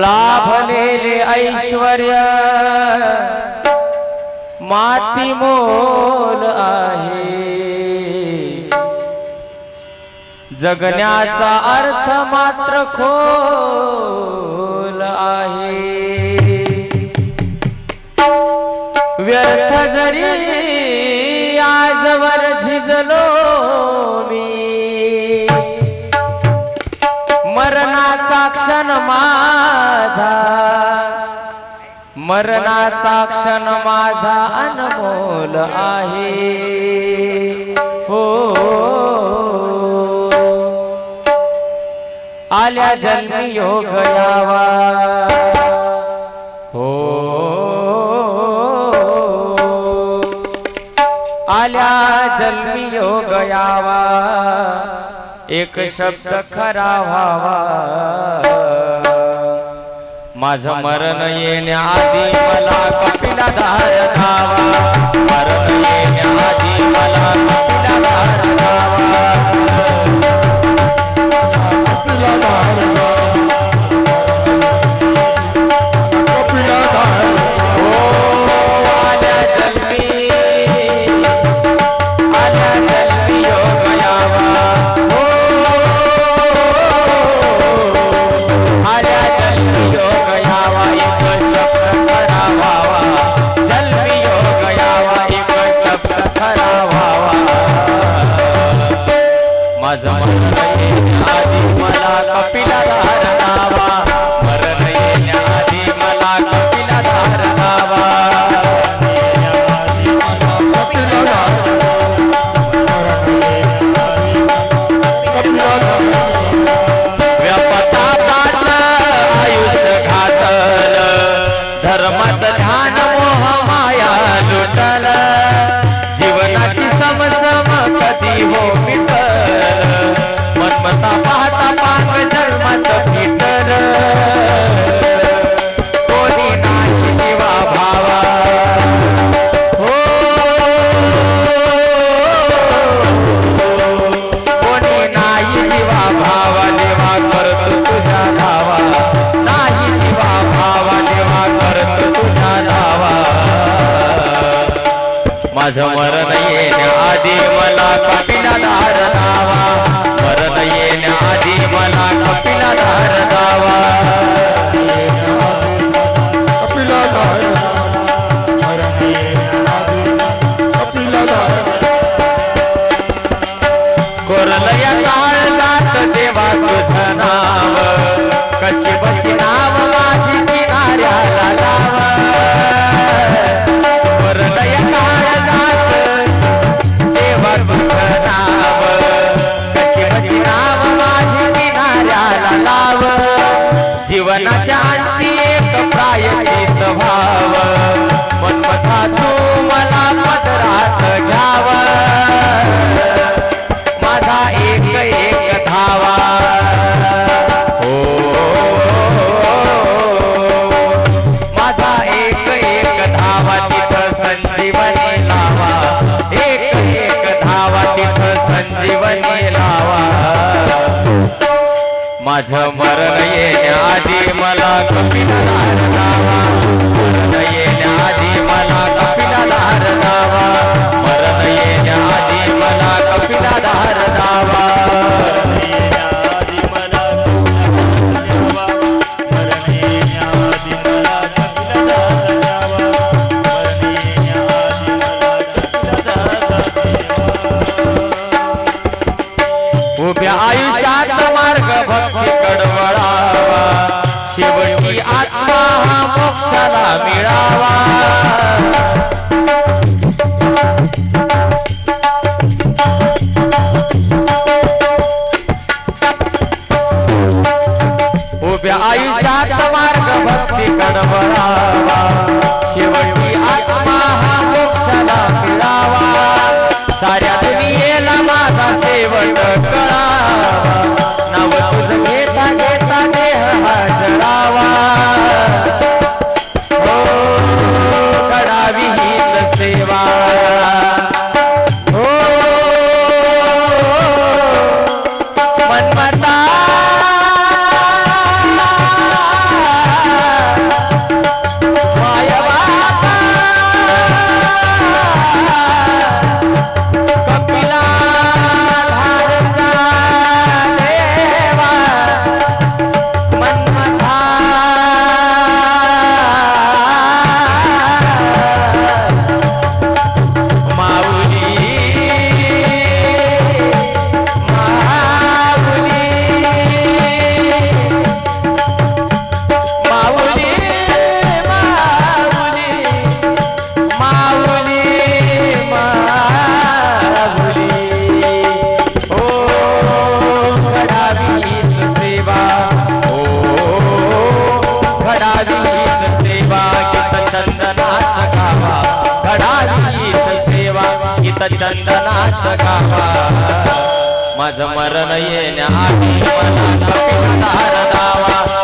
लाभलेले ऐश्वर माती मोल आहे. जगण्याचा अर्थ मात्र खोल आहे. व्यर्थ जरी आजवर झिजलो मी मरणाचा क्षण माझा. मरणाचा क्षण माझा अनमोल आहे. हो. आल्या जन्मी योग यावा. हो. आल्या जन्मी योग यावा. एक शब्द खरा व्हावा. माझं मरण येण्याआधी मला कपिला धार धावा. मरण येण्याआधी मला कपिला धार धावा. आज मरण येण्याआधी मला कपिला धार लावा. मरण येण्याआधी मला कपिला धार लावा. आयुष्य घातल. ध्यान मोह माया लुटल. जीवनाची समसम कधी हो मिटल. माझं मरण येण्या आधी मला कपिला धारणावा माझं मरण येण्याआधी मला कपिला आत्मा हा मोक्षाला मिळावा. उभ्या आयुष्यात मार्ग भक्ती कडवळावा. शेवटी आत्मा हा मोक्षाला मिळावा. साऱ्या घडावीच सेवा. ओ घडावीच सेवा. गीत चंदनाच गावा. घडावीच सेवा. गीत चंदनाच गावा. माझं मरण येण्याआधी मला धावा